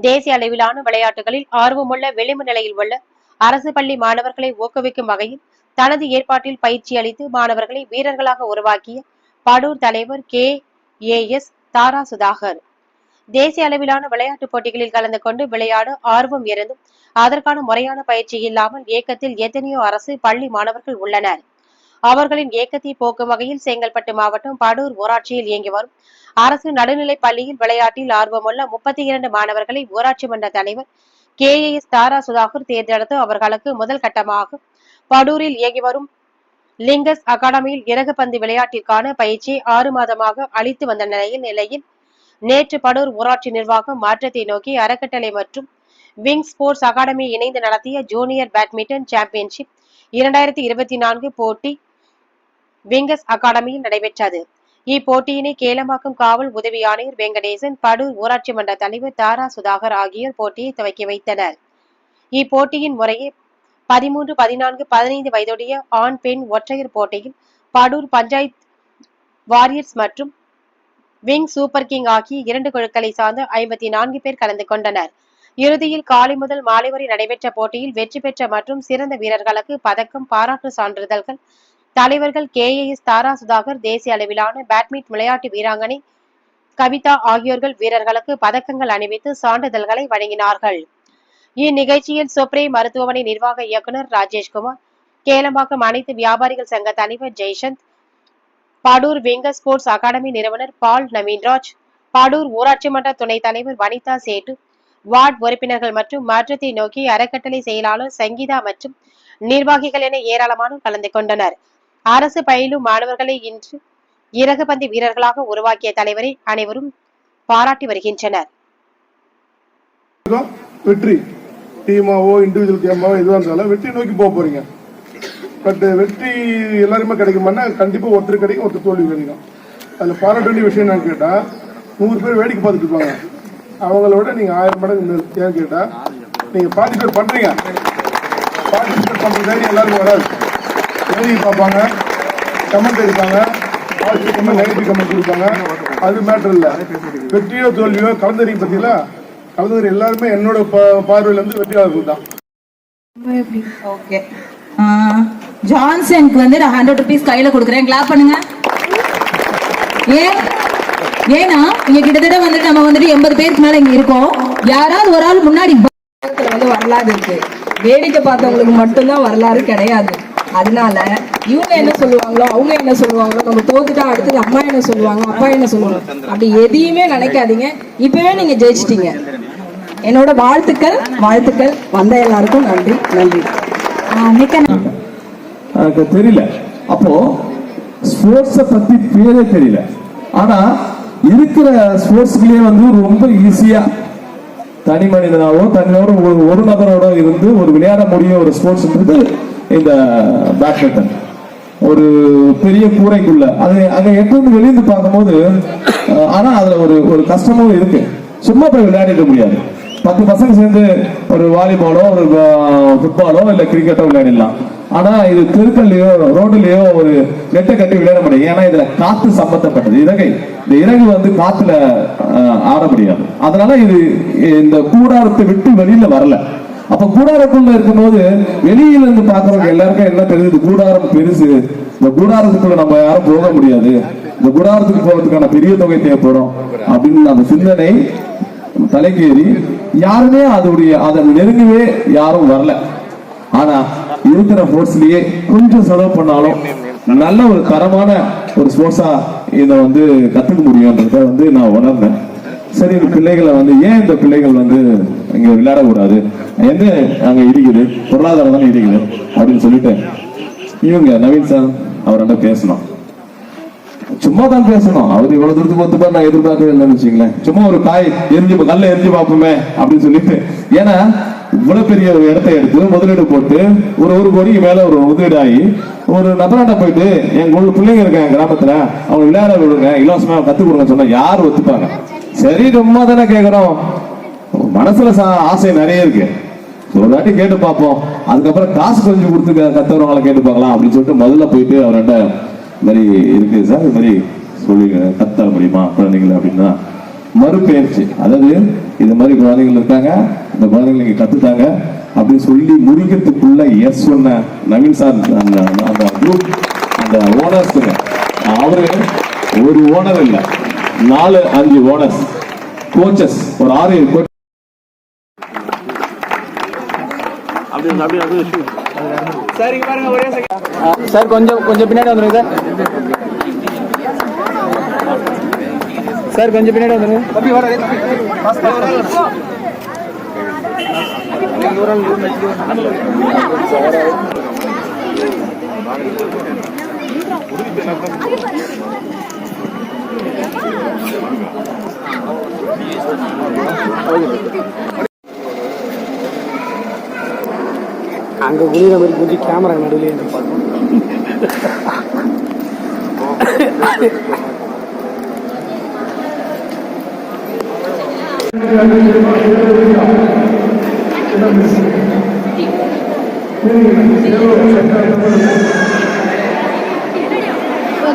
தேசிய அளவிலான விளையாட்டுகளில் ஆர்வமுள்ள விளிம்பு நிலையில் உள்ள அரசு பள்ளி மாணவர்களை ஊக்குவிக்கும் வகையில் தனது ஏற்பாட்டில் பயிற்சி அளித்து மாணவர்களை வீரர்களாக உருவாக்கிய படூர் தலைவர் K. A. S. Thara Sudhakar. தேசிய அளவிலான விளையாட்டுப் போட்டிகளில் கலந்து கொண்டு விளையாட ஆர்வம் இருந்தும் அதற்கான முறையான பயிற்சி இல்லாமல் இயக்கத்தில் எத்தனையோ அரசு பள்ளி மாணவர்கள் உள்ளனர். அவர்களின் ஏக்கத்தை போக்கும் வகையில் செங்கல்பட்டு மாவட்டம் படூர் ஊராட்சியில் இயங்கி வரும். அரசு நடுநிலைப் பள்ளியில் விளையாட்டில் ஆர்வமுள்ள முப்பத்தி இரண்டு மாணவர்களை ஊராட்சி மன்ற தலைவர் K A S Thara Sudhakar தேர்ந்தெடுத்து அவர்களுக்கு முதல் கட்டமாக படூரில் இயங்கி வரும். லிங்கஸ் அகாடமியில் இறகுப்பந்து விளையாட்டிற்கான பயிற்சியை ஆறு மாதமாக அளித்து வந்த நிலையில் நிலையில் நேற்று படூர் ஊராட்சி நிர்வாகம் மாற்றத்தை நோக்கி அறக்கட்டளை மற்றும் விங் ஸ்போர்ட்ஸ் அகாடமி இணைந்து நடத்திய ஜூனியர் பேட்மிண்டன் சாம்பியன்ஷிப் இரண்டாயிரத்தி இருபத்தி நான்கு போட்டி விங்கஸ் அகாடமியில் நடைபெற்றது. இப்போட்டியினை கேளம்பாக்கம் காவல் உதவி ஆணையர் வெங்கடேசன் படூர் ஊராட்சி மன்ற தலைவர் தாரா சுதாகர் ஆகியோர் போட்டியை துவக்கி வைத்தனர். இப்போட்டியின் முறையே பதிமூன்று பதினான்கு பதினைந்து வயதுடைய ஆண் பெண் ஒற்றையர் போட்டியில் படூர் பஞ்சாயத் வாரியர்ஸ் மற்றும் விங் சூப்பர் கிங் ஆகிய இரண்டு குழுக்களை சார்ந்த ஐம்பத்தி நான்கு பேர் கலந்து கொண்டனர். இறுதியில் காலை முதல் மாலை வரை நடைபெற்ற போட்டியில் வெற்றி பெற்ற மற்றும் சிறந்த வீரர்களுக்கு பதக்கம் பாராட்டு சான்றிதழ்கள் தலைவர்கள் K A S Thara Sudhakar தேசிய அளவிலான பேட்மிண்ட் விளையாட்டு வீராங்கனை கவிதா ஆகியோர்கள் வீரர்களுக்கு பதக்கங்கள் அணிவித்து சான்றிதழ்களை வழங்கினார்கள். இந்நிகழ்ச்சியில் சொப்ரே மருத்துவமனை நிர்வாக இயக்குநர் ராஜேஷ்குமார் கேளம்பாக்கம் அனைத்து வியாபாரிகள் சங்க தலைவர் ஜெய்சந்த் பாடூர் வெங்கர் ஸ்போர்ட்ஸ் அகாடமி நிறுவனர் பால் நவீன்ராஜ் பாடூர் ஊராட்சி மன்ற துணைத் தலைவர் வனிதா சேட்டு வார்டு உறுப்பினர்கள் மற்றும் மாற்றத்தை நோக்கி அறக்கட்டளை செயலாளர் சங்கீதா மற்றும் நிர்வாகிகள் என ஏராளமானோர் கலந்து கொண்டனர். அரசு பயிலும் மாணவர்களை இன்று இறகுபந்து வீரர்களாக உருவாக்கிய தலைவரை அனைவரும் பாராட்டி வருகின்றனர். வெற்றி. டீமாவோ இண்டிவிஜுவல் கேமாவோ எதுவாக இருந்தாலும் வெற்றி நோக்கி போக போறீங்க. பட் வெற்றி எல்லாருமே கிடைக்குமானா கண்டிப்பா ஒருத்தர் கிடைக்கும் ஒருத்தர் தோல்வி கிடைக்கும் அதில் பாராட்ட வேண்டிய விஷயம் என்னன்னு கேட்டால் நூறு பேர் வேடிக்கை பார்த்துட்டு இருப்பாங்க. அவங்களோட நீங்க ஆயிரம் மடங்கு ஏன்னு கேட்டால் நீங்கள் பார்ட்டிசிபேட் பண்றீங்க. பார்ட்டிசிபேட் பண்ணுற தைரியம் எல்லாருக்கும் வராது. வேடிக்கை பார்ப்பாங்க கமெண்ட் எடுப்பாங்க பாசிட்டிவ் கமெண்ட் நெகட்டிவ் கமெண்ட் கொடுப்பாங்க. அது மேட்டர் இல்லை. வெற்றியோ தோல்வியோ கலந்தறியும் பத்தியில கலந்தர் எல்லாருமே என்னோட பார்வையில இருந்து வெற்றியாளர்கள் தான். ஓகே. ஜான்சனுக்கு வந்து நான் ஹண்ட்ரட் ருபீஸ் கையில கொடுக்குறேன். கிளாப் பண்ணுங்க. ஏன்? ஏன்னா இங்க கிட்டத்தட்ட வந்துட்டு நம்ம வந்துட்டு எண்பது பேருக்கு மேல இங்க இருக்கோம். யாராவது ஒரு ஆள் முன்னாடி வந்து வரலாறு இருக்கு. வேடிக்கை பார்த்தவங்களுக்கு மட்டும்தான் வரலாறு கிடையாது. அதனால இவங்க என்ன சொல்லுவாங்களோ அவங்க என்ன சொல்லுவாங்களோ நம்ம தோத்துட்டா அடுத்தது அம்மா என்ன சொல்லுவாங்க அப்பா என்ன சொல்லுவாங்க அப்படி எதையுமே நினைக்காதீங்க. இப்பவே நீங்க ஜெயிச்சிட்டீங்க. என்னோட வாழ்த்துக்கள் வாழ்த்துக்கள். வந்த எல்லாருக்கும் நன்றி நன்றி. எனக்கு தெரியல. அப்போ ஸ்போர்ட்ஸ பத்தி பேரே தெரியல. ஆனா இருக்கிற ஸ்போர்ட்ஸ்லயே வந்து ரொம்ப ஈஸியா தனி மனிதனாவோ தனியோட ஒரு ஒரு நபரோட இருந்து ஒரு விளையாட முடியும் ஒரு ஸ்போர்ட்ஸ் இந்த பேட்மிண்டன். ஒரு பெரிய கூரைக்குள்ள. அது அங்க எட்டு வெளியிருந்து பார்க்கும்போது ஆனால் ஆனா அதுல ஒரு ஒரு கஷ்டமும் இருக்கு. சும்மா போய் விளையாடிட முடியாது. பத்து பசங்க சேர்ந்து ஒரு வாலிபாலோ ஒரு ஃபுட்பாலோ இல்ல கிரிக்கெட்டோ விளையாடிடலாம். ஆனா இது தெருக்கள்லயோ ரோடுலயோ ஒரு நெட்டை கட்டி விளையாட முடியாது. ஏன்னா இதுல காத்து சம்பந்தப்பட்டது. இறகை இந்த இறகு வந்து காத்துல ஆட முடியாது. அதனால இது இந்த கூடாரத்தை விட்டு வெளியில வரல. அப்ப கூடாரத்துக்குள்ள இருக்கும்போது வெளியில இருந்து பாக்குறவங்க எல்லாருக்கும் என்ன தெரியுது? கூடாரம் பெருசு. இந்த கூடாரத்துக்குள்ள நம்ம யாரும் போக முடியாது. இந்த கூடாரத்துக்கு போறதுக்கான பெரிய தொகை தேவைப்படும் அப்படின்னு அந்த சிந்தனை தலைக்கேறி யாருமே அதோடைய அதை நெருங்கவே யாரும் வரல. ஆனா இருக்கிற ஸ்போர்ட்ஸ்லயே கொஞ்சம் செலவு பண்ணாலும் நல்ல ஒரு தரமான ஒரு ஸ்போர்ட்ஸா இதை வந்து கத்துக்க முடியும்ன்றத வந்து நான் உணர்ந்தேன். சரி இந்த பிள்ளைகளை வந்து ஏன் இந்த பிள்ளைகள் வந்து இங்க விளையாடக்கூடாது எந்த அங்கே இடிக்குது பொருளாதாரம் தானே இடிக்குது அப்படின்னு சொல்லிட்டு இவங்க நவீன் சார் அவர்கிட்ட பேசணும். சும்மா தான் பேசணும். அவர் இவ்வளவு தூரத்துக்கு வந்து பாரு நான் எதிர்பார்க்கவே இல்லைன்னு வச்சுங்களேன் சும்மா ஒரு காய் எரிஞ்சு கல்ல எரிஞ்சு பார்ப்போமே அப்படின்னு சொல்லிட்டு. ஏன்னா இவ்வளவு பெரிய ஒரு இடத்தை எடுத்து முதலீடு போட்டு ஒரு ஒரு கோடிக்கு மேல ஒரு முதலீடு ஆகி ஒரு நபராட்ட போயிட்டு எங்க ஊர்ல பிள்ளைங்க இருக்காங்க கிராமத்துல அவங்க விளையாட விடுங்க இலவசமா கத்து கொடுங்க சொன்னா யார் ஒத்துப்பாங்க? சரி ரொம்ப தானே கேக்குறோம். மனசுல சா- ஆசை நிறைய இருக்கு. ஒரு வாட்டி கேட்டு பார்ப்போம். அதுக்கப்புறம் காசு கொஞ்சம் கொடுத்து கத்துறவங்களை கேட்டு பார்க்கலாம் அப்படின்னு சொல்லிட்டு முதல்ல போயிட்டு அவர்கிட்ட இந்த மாதிரி இருக்கு சார் இது மாதிரி சொல்லி கத்த முடியுமா குழந்தைங்களை அப்படின்னா மறுபெயர்ச்சி. அதாவது இது மாதிரி குழந்தைகள் இருக்காங்க இந்த குழந்தைங்களை நீங்க கத்துட்டாங்க அப்படின்னு சொல்லி முடிக்கிறதுக்குள்ள எஸ் சொன்ன நவீன் சார் அந்த அந்த குரூப் அந்த ஓனர்ஸுங்க அவரு ஒரு ஓனர் இல்லை. நாலு அஞ்சு ஓனர்ஸ் கோச்சஸ் ஒரு ஆறு சார் கொஞ்சம் கொஞ்சம் பின்னாடி வந்துருங்க சார். சார் கொஞ்சம் பின்னாடி வந்துருங்க. அங்க குளிர மாதிரி குஞ்சு கேமரா நடுவில்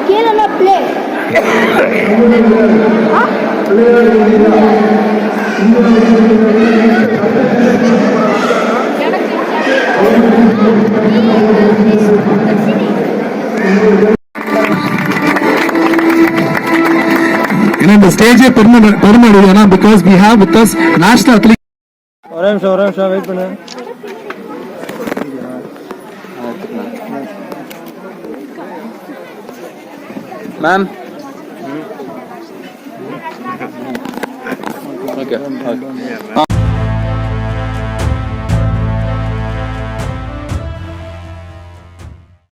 கீழே பிளே ஏன்னா இந்த ஸ்டேஜே பெருமை பெருமை ஏன்னா because we have with us national athlete ஒரே நிமிஷம் ஒரே நிமிஷம் வெயிட் பண்ணு மேம் ஓகே ஓகே